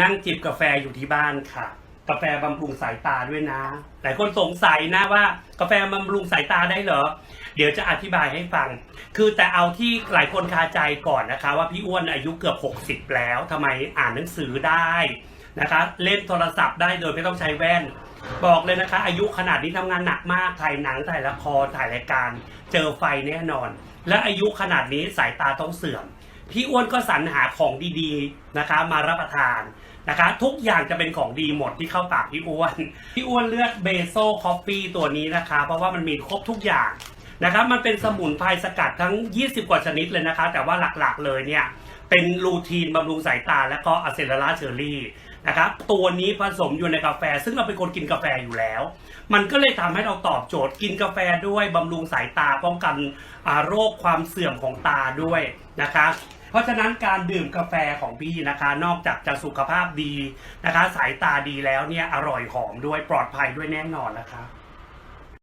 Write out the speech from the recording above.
นั่งจิบกาแฟอยู่ที่บ้านค่ะ กาแฟบำรุงสายตาด้วยนะ หลายคนสงสัยนะว่า กาแฟบำรุงสายตาได้เหรอ เดี๋ยวจะอธิบายให้ฟัง คือแต่เอาที่หลายคนคาใจก่อนนะคะ ว่าพี่อ้วนอายุเกือบ 60 แล้วทำไมอ่านหนังสือได้นะคะ เล่นโทรศัพท์ได้โดยไม่ต้องใช้แว่น บอกเลยนะคะ อายุขนาดนี้ทำงานหนักมากถ่ายหนังถ่ายละครถ่ายรายการ เจอไฟแน่นอน และอายุขนาดนี้สายตาต้องเสื่อม พี่อ้วนก็สรรหาของดีๆนะคะ มารับประทานนะคะ ทุกอย่างจะเป็นของดีหมดที่เข้าปากพี่อ้วน พี่อ้วนเลือกเบโซคอฟฟี่ตัวนี้นะคะ เพราะว่ามันมีครบทุกอย่างนะครับมันเป็นสมุนไพรสกัดทั้ง 20 กว่าชนิดเลยนะคะ แต่ว่าหลักๆเลยเนี่ย เป็นลูทีนบำรุงสายตาและก็อะเซลลาเชอรี่นะครับตัวนี้ผสมอยู่ในกาแฟ ซึ่งเราเป็นคนกินกาแฟอยู่แล้ว มันก็เลยทำให้เราตอบโจทย์กินกาแฟด้วยบำรุงสายตาป้องกันโรคความเสื่อมของตาด้วยนะคะ เพราะฉะนั้นการดื่มกาแฟของพี่นะคะ นอกจากจะสุขภาพดีนะคะ สายตาดีแล้วเนี่ยอร่อยหอมด้วยปลอดภัยด้วยแน่นอนนะคะ